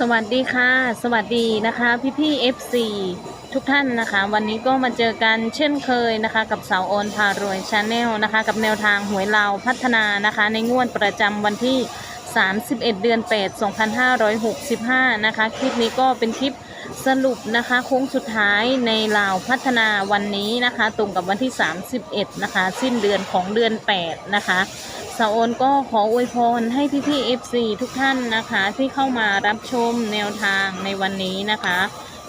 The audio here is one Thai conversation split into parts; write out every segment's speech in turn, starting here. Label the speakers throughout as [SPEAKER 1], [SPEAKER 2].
[SPEAKER 1] สวัสดีค่ะ สวัสดีนะคะพี่พี่ FC ทุกท่านนะคะ วันนี้ก็มาเจอกันเช่นเคยนะคะ กับสาวโอนพารวยชาแนลนะคะ กับแนวทางหวยลาวพัฒนานะคะ ในงวดประจำวันที่ 31 เดือน 8 2565 นะคะ คลิปนี้ก็เป็นคลิปสรุปนะคะโค้งสุดท้ายในลาวพัฒนาวันนี้นะคะ ตรงกับวันที่ 31 นะคะ สิ้นเดือนของเดือน 8 นะคะ สาวโอนก็ขออวยพรให้พี่ๆ FC ทุกท่านนะคะ ที่เข้ามารับชมแนวทางในวันนี้นะคะ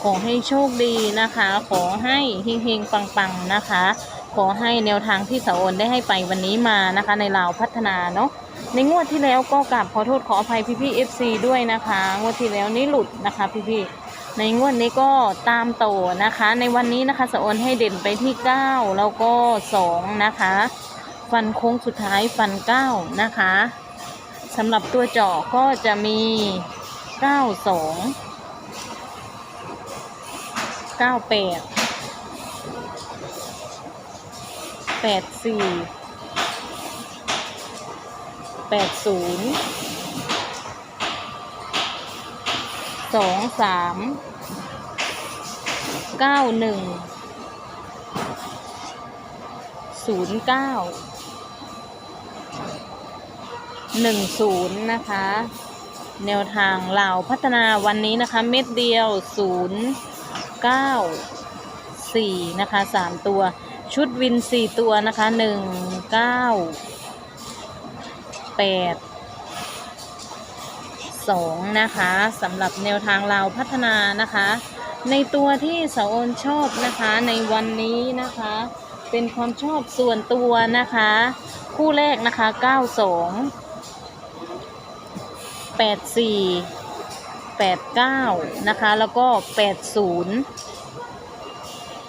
[SPEAKER 1] ขอให้โชคดีนะคะ ขอให้เฮงๆปังๆนะคะ ขอให้แนวทางที่สาวโอนได้ให้ไปวันนี้มานะคะ ในลาวพัฒนาเนาะในงวดที่แล้วก็กราบขอโทษขออภัยพี่ๆ FC ด้วยนะคะ งวดที่แล้วนี่หลุดนะคะพี่ๆในงวดนี้ก็ตามโตนะคะ ในวันนี้นะคะสาวโอนให้เด่นไปที่ 9 แล้วก็ 2 นะคะ ฟันโค้งสุดท้ายฟันเก้านะคะสำหรับตัวเจาะก็จะมีเก้าสองเก้าแปดแปดสี่แปดศูนย์สองสามเก้าหนึ่งศูนย์เก้า หนึ่งศูนย์นะคะ แนวทางเหล่าพัฒนาวันนี้นะคะ เม็ดเดียวศูนย์เก้าสี่นะคะสามตัว ชุดวินสี่ตัวนะคะหนึ่งเก้าแปดสองนะคะสำหรับแนวทางเราพัฒนานะคะ ในตัวที่สาวอนชอบนะคะในวันนี้นะคะ เป็นความชอบส่วนตัวนะคะ คู่แรกนะคะ 92 84 89นะคะ แล้วก็80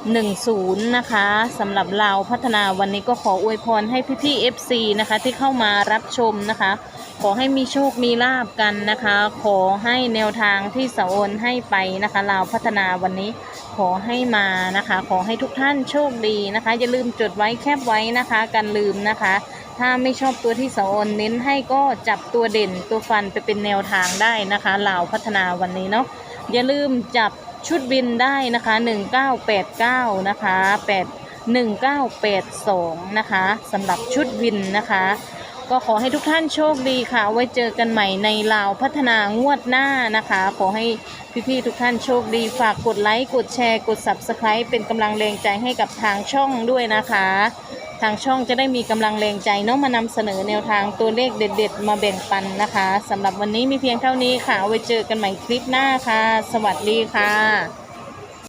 [SPEAKER 1] 10นะคะสำหรับเราพัฒนาวันนี้ก็ขออวยพรให้พี่ๆ FC นะคะที่เข้ามารับชมนะคะ ขอให้มีโชคมีลาบกันนะคะ ขอให้แนวทางที่สาวโอนให้ไปนะคะลาพัฒนาวันนี้ขอให้มานะคะ ขอให้ทุกท่านโชคดีนะคะ อย่าลืมจดไว้แคบไว้นะคะ กันลืมนะคะ ถ้าไม่ชอบตัวที่สอนเน้นให้ก็จับตัวเด่นตัวฟันไปเป็นแนวทางได้นะคะลาวพัฒนาวันนี้เนาะอย่าลืมจับชุดบินได้นะคะ 1989 นะคะ 8 1982 นะคะสำหรับชุดวินนะคะ ก็ขอให้ทุกท่านโชคดีค่ะ ไว้เจอกันใหม่ในลาวพัฒนางวดหน้านะคะ ขอให้ พี่ๆทุกท่านโชคดีฝากกดไลค์กดแชร์กด Subscribe เป็นกำลังแรงใจให้กับทางช่องด้วยนะคะ ทางช่องจะได้มีกำลังแรงใจเนาะมานำเสนอแนวทางตัวเลขเด็ด ๆ มาแบ่งปันนะคะสำหรับวันนี้มีเพียงเท่านี้ค่ะไว้เจอกันใหม่คลิปหน้าค่ะ สวัสดีค่ะ